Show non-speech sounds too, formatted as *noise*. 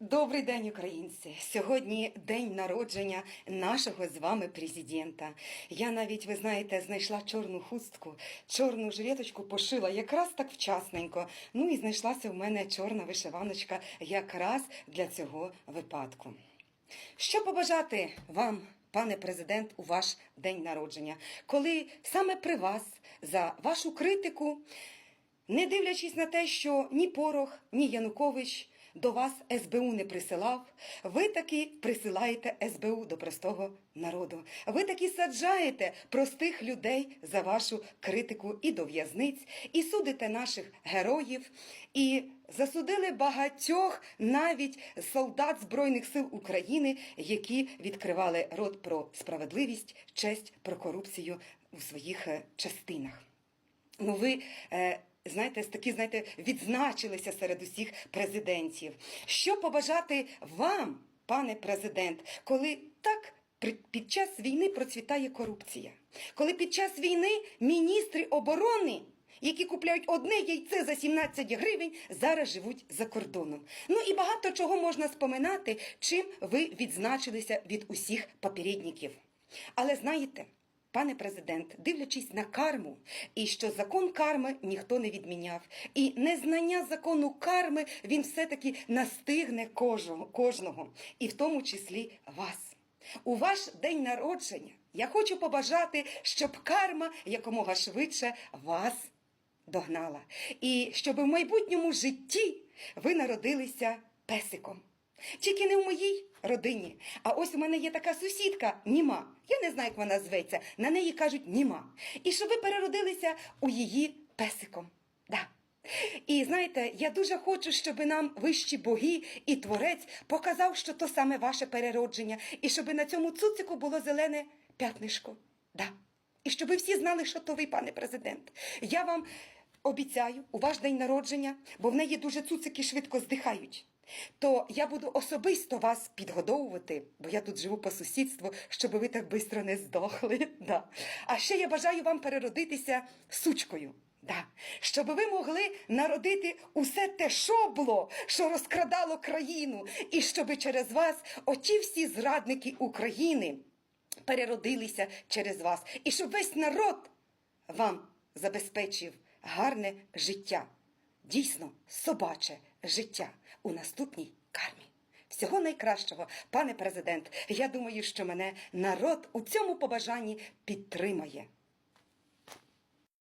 Добрий день, українці! Сьогодні день народження нашого з вами президента. Я навіть, ви знаєте, знайшла чорну хустку, чорну жилеточку пошила якраз так вчасненько. Ну і знайшлася в мене чорна вишиваночка якраз для цього випадку. Що побажати вам, пане президент, у ваш день народження, коли саме при вас за вашу критику, не дивлячись на те, що ні Порох, ні Янукович до вас СБУ не присилав, ви таки присилаєте СБУ до простого народу. Ви таки саджаєте простих людей за вашу критику і до в'язниць, і судите наших героїв, і засудили багатьох навіть солдат Збройних сил України, які відкривали рот про справедливість, честь, про корупцію у своїх е, частинах. Ну, ви е, знаєте, такі, знаєте, відзначилися серед усіх президентів. Що побажати вам, пане президент, коли так під час війни процвітає корупція? Коли під час війни міністри оборони, які купляють одне яйце за 17 гривень, зараз живуть за кордоном. Ну і багато чого можна споминати, чим ви відзначилися від усіх попередників. Але знаєте, Пане президент, дивлячись на карму, і що закон карми ніхто не відміняв, і незнання закону карми він все-таки настигне кожного, і в тому числі вас. У ваш день народження я хочу побажати, щоб карма якомога швидше вас догнала, і щоб в майбутньому житті ви народилися песиком. Тільки не в моїй родині. А ось у мене є така сусідка Німа. Я не знаю, як вона зветься. На неї кажуть Німа. І щоб ви переродилися у її песиком. Да. І знаєте, я дуже хочу, щоб нам вищі боги і творець показав, що то саме ваше переродження, і щоб на цьому цуцику було зелене п'ятнишко. Да. І щоб ви всі знали, що то ви, пане президент. Я вам обіцяю у ваш день народження, бо в неї дуже цуцики швидко здихають. То я буду особисто вас підгодовувати, бо я тут живу по сусідству, щоб ви так швидко не здохли. *laughs* Да. А ще я бажаю вам переродитися сучкою. Да. Щоб ви могли народити усе те шобло, що розкрадало країну, і щоб через вас оті всі зрадники України переродилися через вас, і щоб весь народ вам забезпечив гарне життя, дійсно собаче життя у наступній кармі. Всього найкращого, пане президент. Я думаю, що мене народ у цьому побажанні підтримає.